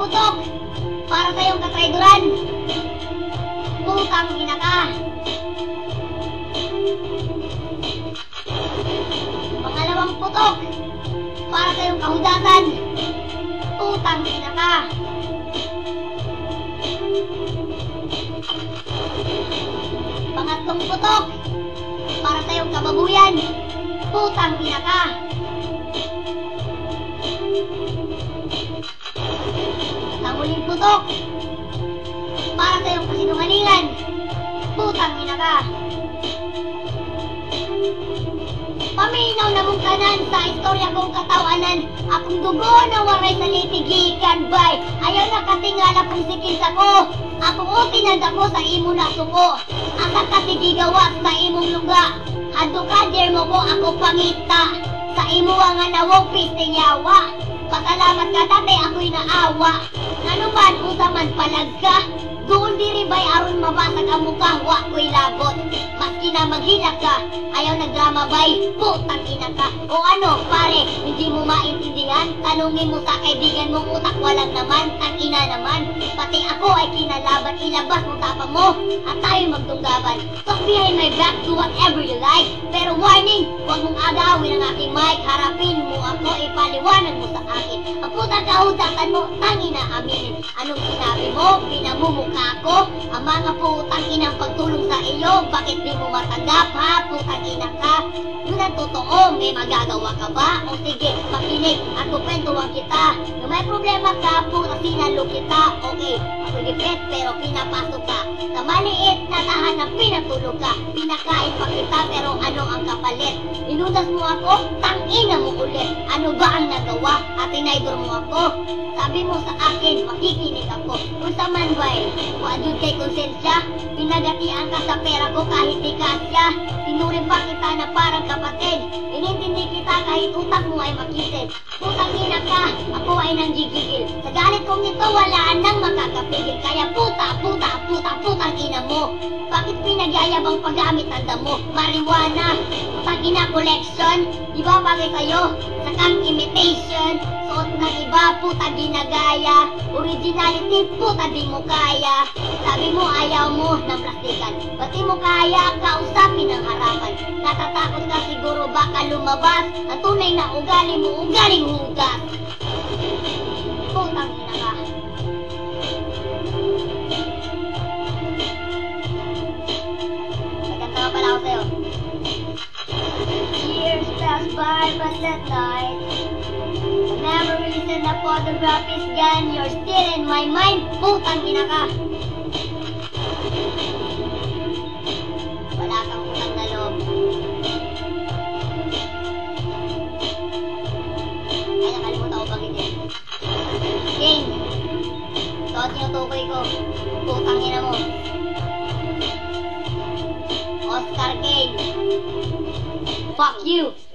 putok para sa iyong katraidoran. Putang ina ka. Pangalawang putok para sa iyong kahudatan. Putang ina ka. Pangatlong putok para sa iyong kababuyan. Putang ina ka. Huling putok! Para sa iyong kasinungalingan. Putang ina ka. Paminaw na mong kanan sa istorya kong katawanan. Akong dugo na waray sa litigikan bay. Ayaw na katingala kung sikis ako Akong utinad ako sa imo na suko Aka kasigigawa sa imong luga Hadto ka der mo ko ako pangita. Sa imo nga nawong pistayawa Pasalamat ka dati ako'y naawa man palag ka doon diri bay aron mabasag ang mukha, wa ko'y lagot. Maski na maghilak ka, ayaw nagdrama bay, putang ina ka. O ano, pare, hindi mo maintindihan? Tanungin mo sa kaibigan mong utak walang naman, ang ina naman. Pati ako ay kinalaban, ilabas mo tapang mo, at tayo magtunggaban. Talk behind my back, do whatever you like. Warning, huwag mong agawin ang aking mic, harapin mo ako, ipaliwanag mo sa akin. Ang putang kahutakan mo, tangin na aminin. Anong sinabi mo, pinamumukha ako, ang mga putang inang pagtulong sa iyo, bakit di mo matanggap ha, putang ina ka? Yun ang totoo, may magagawa ka ba? O sige, makinig, at kukwentuhan kita. Kung may problema ka, puta sinalo kita, okay, ako gipit, pero pinapasok ka. Sa maliit na tahanan, pinatulog ka. Pinakain pa kita, pero ano ang kapalit? Inudas mo ako, tangina mo ulit. Ano ba ang nagawa? At tinaydor mo ako. Sabi mo sa akin, makikinig ako. Kung sa man ba'y, wadyo kay konsensya, pinagatian ka sa pera ko kahit di kasya. Tinurin pa kita na parang kapatid. Inintindi kita kahit utak mo ay makisid. Putang ina ka, ako ay nanggigigil. Sa galit kong ito, wala nang makakapigil. Kaya puta, puta, puta, putang ina mo. Bakit pinagyayabang paggamit ang damo? Marijuana, putang ina collection. Di ba bagay sa'yo? Sakang imitation. Suot ng iba, puta ginagaya. Originality, puta di mo kaya. Sabi mo ayaw mo ng plastikan. Pati mo kaya kausapin ang harapan. Natatakot ka siguro baka lumabas. Ang tunay na ugali mo, ugaling hugas. But that night Memories and the photograph is gone You're still in my mind. Putang ina ka Wala kang utang na loob. Ay, nakalimutan ko banggitin King Ito ang tinutukoy ko. Putang ina mo. Oscar Kane Fuck you